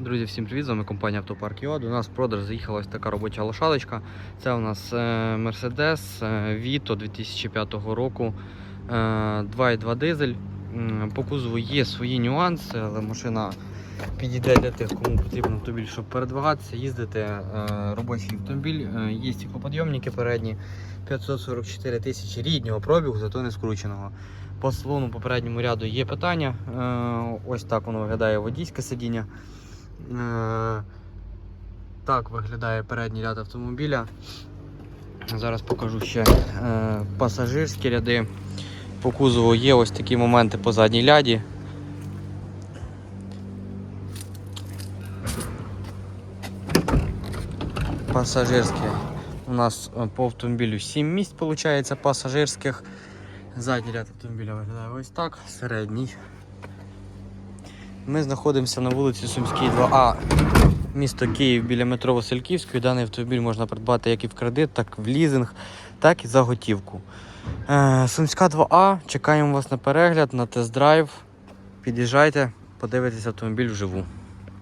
Друзі, всім привіт! З вами компанія Автопарк ЮА. До нас в продаж заїхала така робоча лошадочка. Це у нас е, Mercedes е, Vito 2005 року. е, 2.2 дизель. По кузову є свої нюанси, але машина підійде для тих, кому потрібен автомобіль, щоб передвигатися, їздити. Е, Робочий автомобіль, Е, є стеклоподйомники передні, 544 тисячі ріднього пробігу, зато не скрученого. По салону попередньому ряду є питання. Е, Ось так воно виглядає водійське сидіння. Е, Так виглядає передній ряд автомобіля. Зараз покажу ще е, пасажирські ряди. По кузову є ось такі моменти по задній ляді. Пасажирські. У нас е, по автомобілю 7 місць виходить пасажирських. Задній ряд автомобіля виглядає ось так, середній. Ми знаходимося на вулиці Сумській 2А, місто Київ біля метро Васильківської. Даний автомобіль можна придбати як і в кредит, так і в лізинг, так і за готівку. Е, Сумська 2А, чекаємо вас на перегляд, на тест-драйв. Під'їжджайте, подивитесь автомобіль вживу.